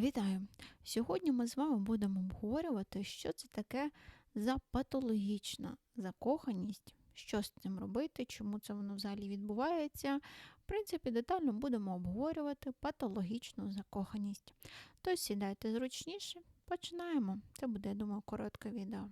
Вітаю! Сьогодні ми з вами будемо обговорювати, що це таке за патологічна закоханість, що з цим робити, чому це воно взагалі відбувається. В принципі, детально будемо обговорювати патологічну закоханість. Тож сідайте зручніше, починаємо. Це буде, я думаю, коротке відео.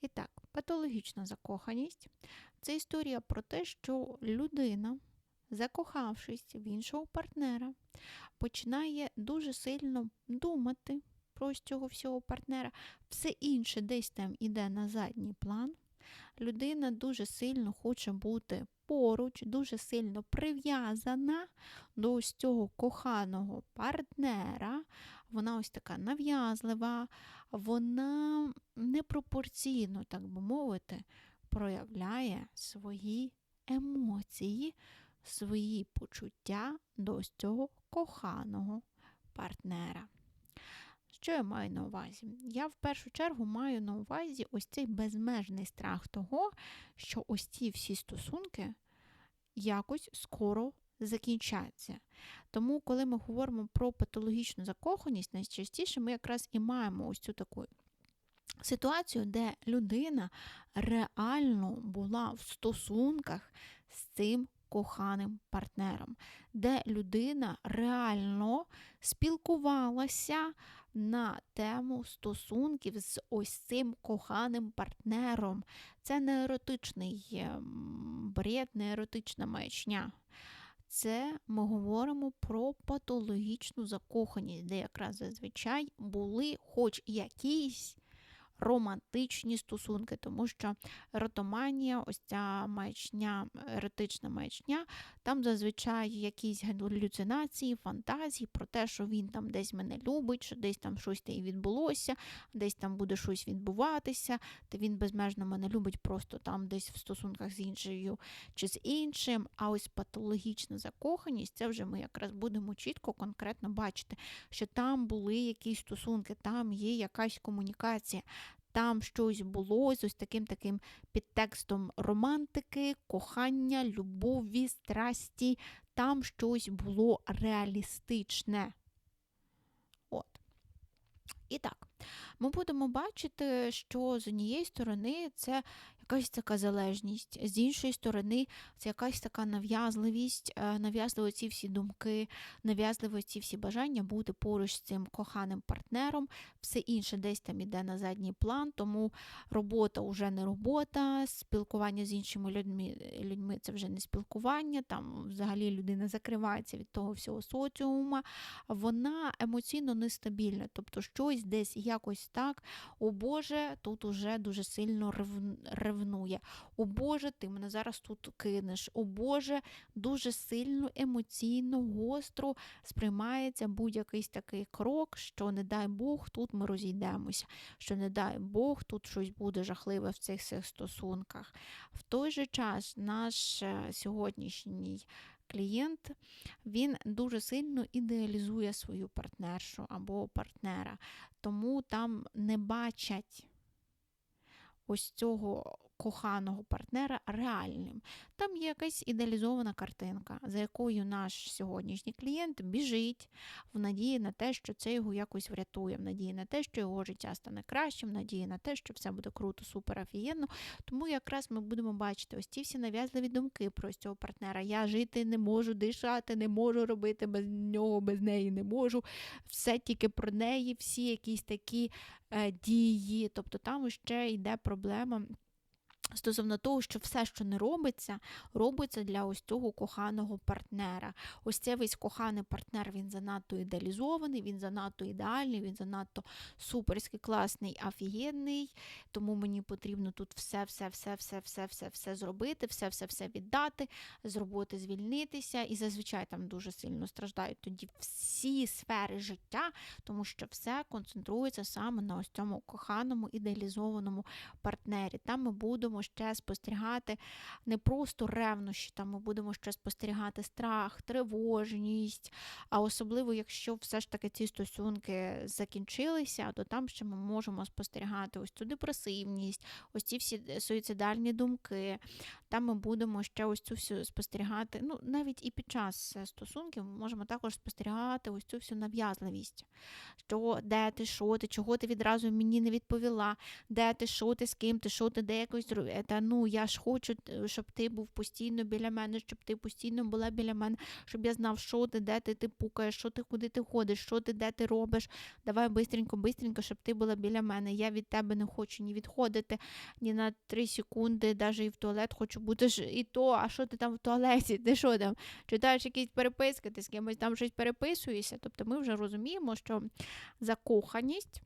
І так, патологічна закоханість це історія про те, що людина, закохавшись в іншого партнера, починає дуже сильно думати про цього всього партнера. Все інше десь там іде на задній план. Людина дуже сильно хоче бути поруч, дуже сильно прив'язана до ось цього коханого партнера. Вона ось така нав'язлива, вона непропорційно, так би мовити, проявляє свої емоції, свої почуття до ось цього коханого партнера. Що я маю на увазі? Я в першу чергу маю на увазі ось цей безмежний страх того, що ось ці всі стосунки якось скоро закінчаться. Тому, коли ми говоримо про патологічну закоханість, найчастіше ми якраз і маємо ось цю таку ситуацію, де людина реально була в стосунках з цим коханим партнером, де людина реально спілкувалася на тему стосунків з ось цим коханим партнером. Це не еротичний ем, бред, не еротична маячня. Це ми говоримо про патологічну закоханість, де якраз зазвичай були хоч якісь романтичні стосунки, тому що еротоманія, ось ця маячня, еротична маячня, там зазвичай якісь галюцинації, фантазії про те, що він там десь мене любить, що десь там щось і відбулося, десь там буде щось відбуватися, та він безмежно мене любить просто там десь в стосунках з іншою чи з іншим. А ось патологічна закоханість, це вже ми якраз будемо чітко, конкретно бачити, що там були якісь стосунки, там є якась комунікація там щось було з ось таким таким підтекстом романтики, кохання, любові, страсті, там щось було реалістичне. От. І так, ми будемо бачити, що з однієї сторони це якась така залежність, з іншої сторони, це якась така нав'язливість, е, нав'язливо ці всі думки, нав'язливо ці всі бажання бути поруч з цим коханим партнером, все інше десь там іде на задній план, тому робота вже не робота, спілкування з іншими людьми людьми це вже не спілкування, там взагалі людина закривається від того всього соціума, вона емоційно нестабільна, тобто щось десь якось так, о Боже, тут уже дуже сильно ревнує. О Боже, ти мене зараз тут кинеш. О Боже, дуже сильно емоційно, гостро сприймається будь-який такий крок, що, не дай Бог, тут ми розійдемося, що, не дай Бог, тут щось буде жахливе в цих стосунках. В той же час наш е, сьогоднішній клієнт він дуже сильно ідеалізує свою партнершу або партнера, тому там не бачать ось цього коханого партнера реальним. Там є якась ідеалізована картинка, за якою наш сьогоднішній клієнт біжить в надії на те, що це його якось врятує, в надії на те, що його життя стане кращим, в надії на те, що все буде круто, супер, офігенно. Тому якраз ми будемо бачити ось ці всі нав'язливі думки про цього партнера. Я жити не можу, дишати, не можу робити без нього, без неї не можу. Все тільки про неї, всі якісь такі е, дії. Тобто там ще йде проблема. Стосовно того, що все, що не робиться, робиться для ось цього коханого партнера. Ось цей весь коханий партнер, він занадто ідеалізований, він занадто ідеальний, він занадто суперський, класний, офігенний. Тому мені потрібно тут все, все, все, все, все, все, все зробити, все, все, все віддати, з роботи звільнитися. І зазвичай там дуже сильно страждають тоді всі сфери життя, тому що все концентрується саме на ось цьому коханому ідеалізованому партнері. Там ми будемо будемо ще спостерігати не просто ревнощі, там ми будемо ще спостерігати страх, тривожність. А особливо, якщо все ж таки ці стосунки закінчилися, то там ще ми можемо спостерігати ось цю депресивність, ось ці всі суїцидальні думки. Там ми будемо ще ось цю всю спостерігати. Ну, навіть і під час стосунків ми можемо також спостерігати ось цю всю нав'язливість. Що, де ти, що ти, чого ти відразу мені не відповіла, де ти, що ти, з ким ти, що ти, де якось Та, ну я ж хочу, щоб ти був постійно біля мене, щоб ти постійно була біля мене, щоб я знав, що ти, де ти, ти пукаєш, що ти, куди ти ходиш, що ти, де ти робиш. Давай бистренько, бистренько, щоб ти була біля мене. Я від тебе не хочу ні відходити, ні на три секунди, навіть і в туалет хочу бути ж і то, а що ти там в туалеті? Ти що там? Читаєш якісь переписки, ти з кимось там щось переписуєшся. Тобто ми вже розуміємо, що закоханість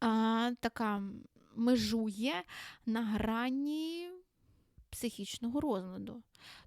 а, така межує на грані психічного розладу.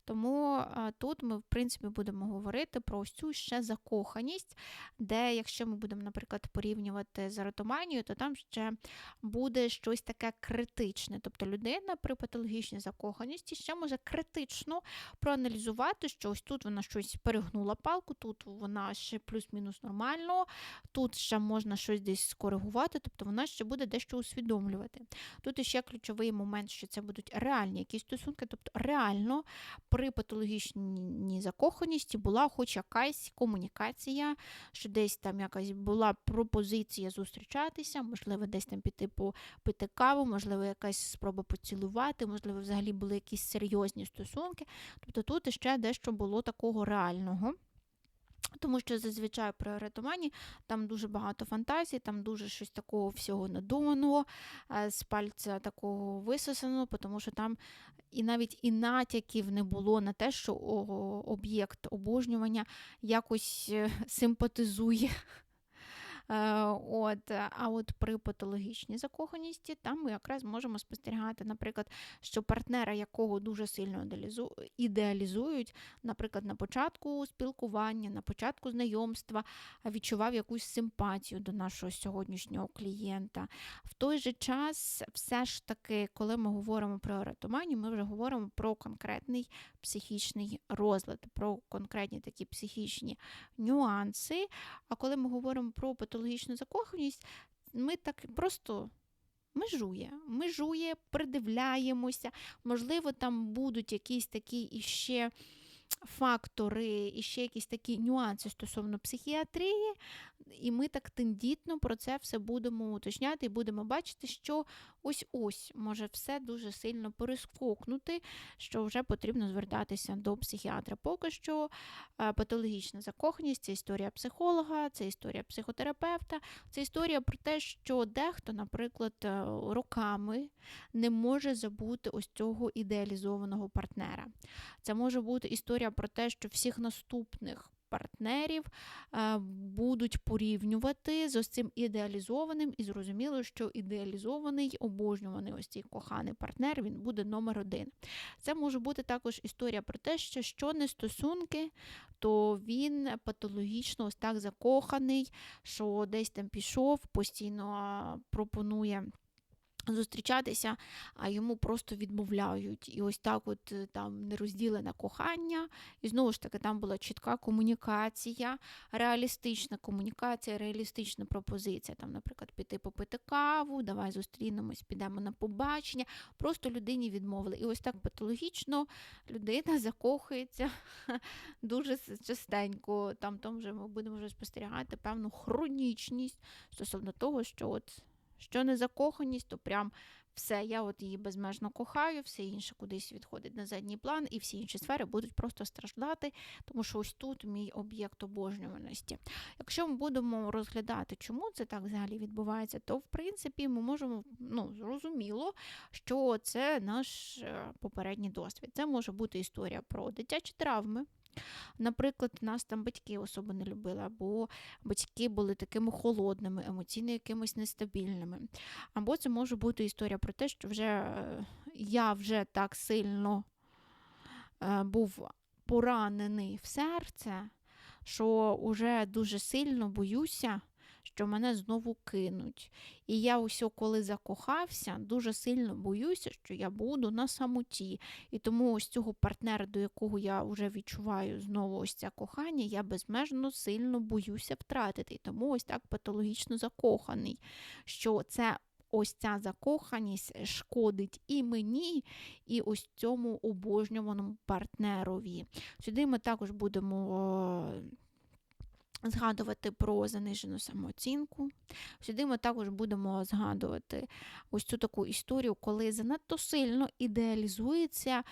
Тому тут ми, в принципі, будемо говорити про ось цю ще закоханість, де, якщо ми будемо, наприклад, порівнювати з еротоманією, то там ще буде щось таке критичне. Тобто людина при патологічній закоханості ще може критично проаналізувати, що ось тут вона щось перегнула палку, тут вона ще плюс-мінус нормально, тут ще можна щось десь скоригувати, тобто вона ще буде дещо усвідомлювати. Тут ще ключовий момент, що це будуть реальні якісь стосунки, тобто реально при патологічній закоханості була хоч якась комунікація, що десь там якась була пропозиція зустрічатися, можливо, десь там піти попити каву, можливо, якась спроба поцілувати, можливо, взагалі були якісь серйозні стосунки. Тобто тут ще дещо було такого реального. Тому що зазвичай при еретомані там дуже багато фантазій, там дуже щось такого всього надуманого, е, з пальця такого висосаного, тому що там і навіть і натяків не було на те, що об'єкт обожнювання якось е, симпатизує от, А от при патологічній закоханості там ми якраз можемо спостерігати, наприклад, що партнера, якого дуже сильно ідеалізують, наприклад, на початку спілкування, на початку знайомства, відчував якусь симпатію до нашого сьогоднішнього клієнта. В той же час, все ж таки, коли ми говоримо про еретоманію, ми вже говоримо про конкретний психічний розлад, про конкретні такі психічні нюанси. А коли ми говоримо про патологічну закоханість, ми так просто. Межує, межує, придивляємося, можливо, там будуть якісь такі іще фактори, і ще якісь такі нюанси стосовно психіатрії, і ми так тендітно про це все будемо уточняти і будемо бачити, що ось-ось може все дуже сильно перескокнути, що вже потрібно звертатися до психіатра. Поки що е, патологічна закоханість це історія психолога, це історія психотерапевта, це історія про те, що дехто, наприклад, е, роками не може забути ось цього ідеалізованого партнера. Це може бути історія про те, що всіх наступних партнерів е, будуть порівнювати з ось цим ідеалізованим, і зрозуміло, що ідеалізований, обожнюваний ось цей коханий партнер, він буде номер один. Це може бути також історія про те, що що не стосунки, то він патологічно ось так закоханий, що десь там пішов, постійно пропонує зустрічатися, а йому просто відмовляють. І ось так от е, там нерозділене кохання. І знову ж таки, там була чітка комунікація, реалістична комунікація, реалістична пропозиція. Там, наприклад, піти попити каву, давай зустрінемось, підемо на побачення. Просто людині відмовили. І ось так патологічно людина закохується дуже частенько. Там, там вже ми будемо вже спостерігати певну хронічність стосовно того, що от. Що не закоханість, то прям все, я от її безмежно кохаю, все інше кудись відходить на задній план, і всі інші сфери будуть просто страждати, тому що ось тут мій об'єкт обожнюваності. Якщо ми будемо розглядати, чому це так взагалі відбувається, то в принципі ми можемо ну, зрозуміло, що це наш е, попередній досвід. Це може бути історія про дитячі травми. Наприклад, нас там батьки особо не любили, або батьки були такими холодними, емоційно якимось нестабільними. Або це може бути історія про те, що вже е, я вже так сильно е, був поранений в серце, що вже дуже сильно боюся, що мене знову кинуть. І я ось коли закохався, дуже сильно боюся, що я буду на самоті. І тому ось цього партнера, до якого я вже відчуваю знову ось це кохання, я безмежно сильно боюся втратити. І тому ось так патологічно закоханий, що це ось ця закоханість шкодить і мені, і ось цьому обожнюваному партнерові. Сюди ми також будемо. Згадувати про занижену самооцінку. Сюди ми також будемо згадувати ось цю таку історію, коли занадто сильно ідеалізується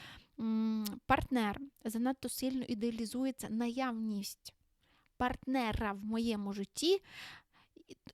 партнер, занадто сильно ідеалізується наявність партнера в моєму житті,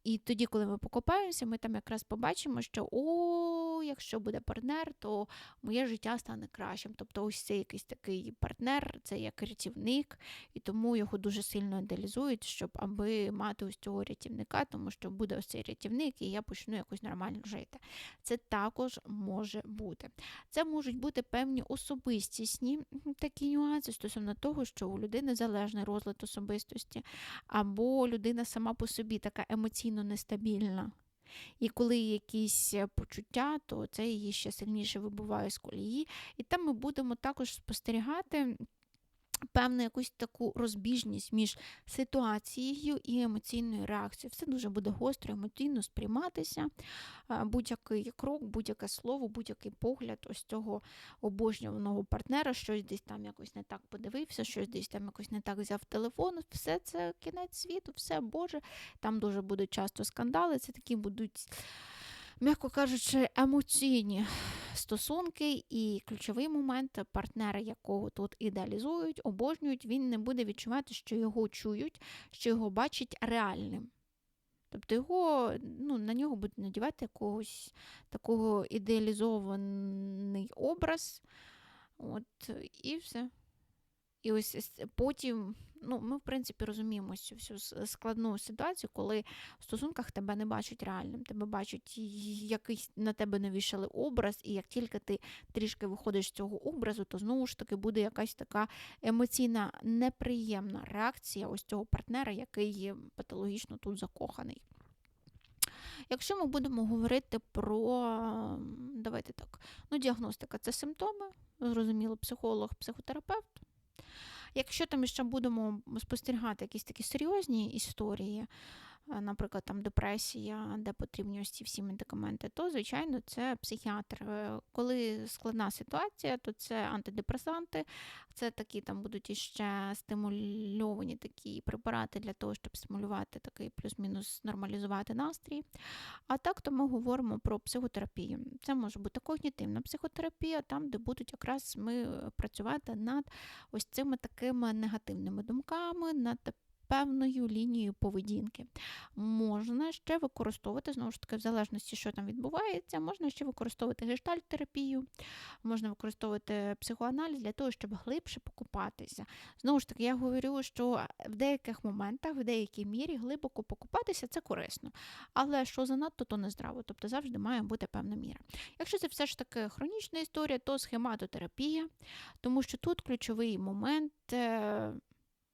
і тоді, коли ми покопаємося, ми там якраз побачимо, що о, якщо буде партнер, то моє життя стане кращим. Тобто, ось цей якийсь такий партнер, це як рятівник, і тому його дуже сильно ідеалізують, щоб аби мати ось цього рятівника, тому що буде ось цей рятівник, і я почну якось нормально жити. Це також може бути. Це можуть бути певні особистісні такі нюанси стосовно того, що у людини залежний розлад особистості, або людина сама по собі така емоційно нестабільна. І коли якісь е, почуття, то це її ще сильніше вибуває з колії. І там ми будемо також спостерігати певну якусь таку розбіжність між ситуацією і емоційною реакцією. Все дуже буде гостро, емоційно сприйматися. Будь-який крок, будь-яке слово, будь-який погляд ось цього обожнюваного партнера, щось десь там якось не так подивився, щось десь там якось не так взяв телефон. Все це кінець світу, все Боже. Там дуже будуть часто скандали, це такі будуть м'яко кажучи, емоційні стосунки, і ключовий момент партнера, якого тут ідеалізують, обожнюють, він не буде відчувати, що його чують, що його бачать реальним. Тобто його, ну, на нього будуть надівати якогось такого ідеалізований образ. От, І все. І ось потім, ну, ми, в принципі, розуміємо цю всю складну ситуацію, коли в стосунках тебе не бачать реальним, тебе бачать якийсь на тебе навішали образ, і як тільки ти трішки виходиш з цього образу, то знову ж таки буде якась така емоційна неприємна реакція ось цього партнера, який є патологічно тут закоханий. Якщо ми будемо говорити про, давайте так, ну, діагностика це симптоми, зрозуміло, психолог, психотерапевт. Якщо там ще будемо спостерігати якісь такі серйозні історії, наприклад, там депресія, де потрібні ось ці всі медикаменти, то, звичайно, це психіатр. Е, коли складна ситуація, то це антидепресанти, це такі там будуть іще стимульовані такі препарати для того, щоб стимулювати такий плюс-мінус нормалізувати настрій. А так то ми говоримо про психотерапію. Це може бути когнітивна психотерапія, там, де будуть якраз ми працювати над ось цими такими негативними думками, над певною лінією поведінки. Можна ще використовувати, знову ж таки, в залежності, що там відбувається, можна ще використовувати гештальт-терапію, можна використовувати психоаналіз для того, щоб глибше покупатися. Знову ж таки, я говорю, що в деяких моментах, в деякій мірі глибоко покупатися це корисно. Але що занадто, то не здраво, тобто завжди має бути певна міра. Якщо це все ж таки хронічна історія, то схематотерапія, тому що тут ключовий момент.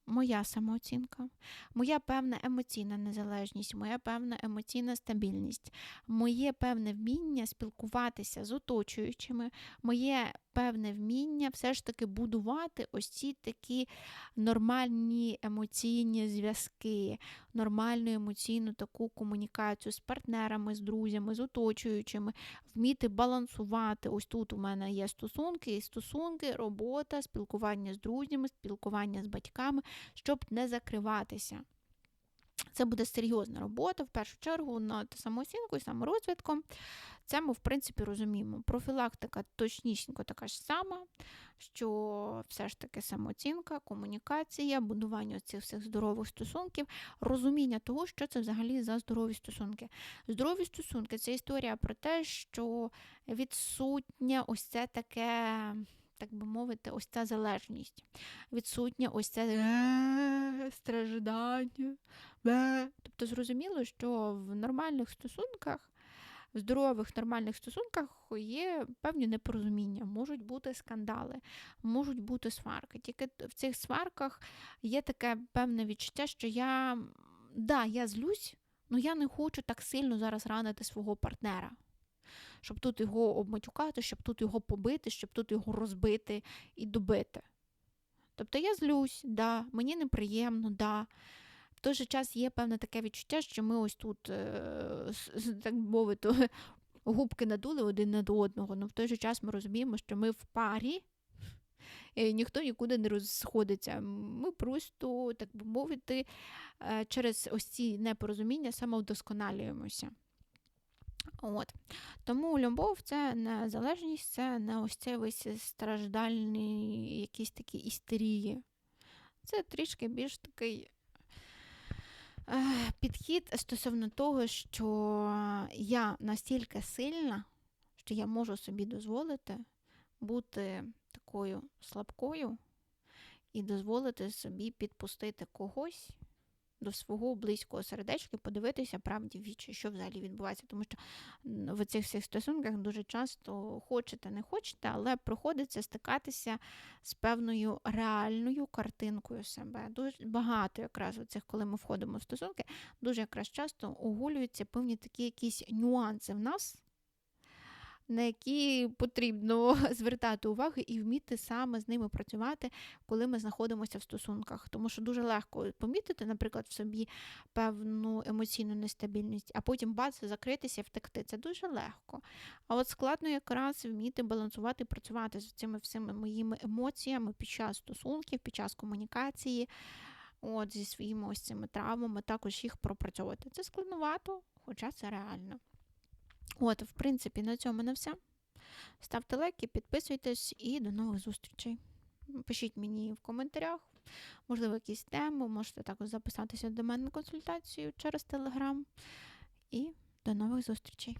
Моя самооцінка, моя певна емоційна незалежність, моя певна емоційна стабільність, моє певне вміння спілкуватися з оточуючими, моє певне вміння все ж таки будувати ось ці такі нормальні емоційні зв'язки, нормальну емоційну таку комунікацію з партнерами, з друзями, з оточуючими, вміти балансувати. Ось тут у мене є стосунки, і стосунки, робота, спілкування з друзями, спілкування з батьками, щоб не закриватися. Це буде серйозна робота, в першу чергу, над самооцінкою, саморозвитком. Це ми, в принципі, розуміємо. Профілактика точнісінько така ж сама, що все ж таки самооцінка, комунікація, будування цих всіх здорових стосунків, розуміння того, що це взагалі за здорові стосунки. Здорові стосунки це історія про те, що відсутнє ось це таке. Так би мовити, ось ця залежність, відсутнє ось це «Е, страждання. Тобто зрозуміло, що в нормальних стосунках в здорових, нормальних стосунках є певні непорозуміння, можуть бути скандали, можуть бути сварки. Тільки в цих сварках є таке певне відчуття, що я, да, я злюсь. Ну я не хочу так сильно зараз ранити свого партнера. Щоб тут його обматюкати, щоб тут його побити, щоб тут його розбити і добити. Тобто я злюсь, да, мені неприємно, да. В той же час є певне таке відчуття, що ми ось тут, е, так мовити, губки надули один над одного. Ну в той же час ми розуміємо, що ми в парі, і ніхто нікуди не розходиться. Ми просто, так би мовити, е, через ось ці непорозуміння самовдосконалюємося. От. Тому любов це не залежність, це не ось цей весь страждальний якісь такі істерії. Це трішки більш такий підхід стосовно того, що я настільки сильна, що я можу собі дозволити бути такою слабкою і дозволити собі підпустити когось до свого близького сердечка і подивитися правді в вічі, що взагалі відбувається. Тому що в цих всіх стосунках дуже часто хочете, не хочете, але приходиться стикатися з певною реальною картинкою себе. Дуже багато якраз оцих, коли ми входимо в стосунки, дуже якраз часто огулюються певні такі якісь нюанси в нас на які потрібно звертати увагу і вміти саме з ними працювати, коли ми знаходимося в стосунках. Тому що дуже легко помітити, наприклад, в собі певну емоційну нестабільність, а потім бац, закритися і втекти. Це дуже легко. А от складно якраз вміти балансувати, працювати з цими всіми моїми емоціями під час стосунків, під час комунікації. От зі своїми ось цими травмами, також їх пропрацьовувати. Це складновато, хоча це реально. От, в принципі, на цьому на все. Ставте лайки, підписуйтесь і до нових зустрічей. Пишіть мені в коментарях, можливо, якісь теми, можете також записатися до мене на консультацію через Телеграм. І до нових зустрічей!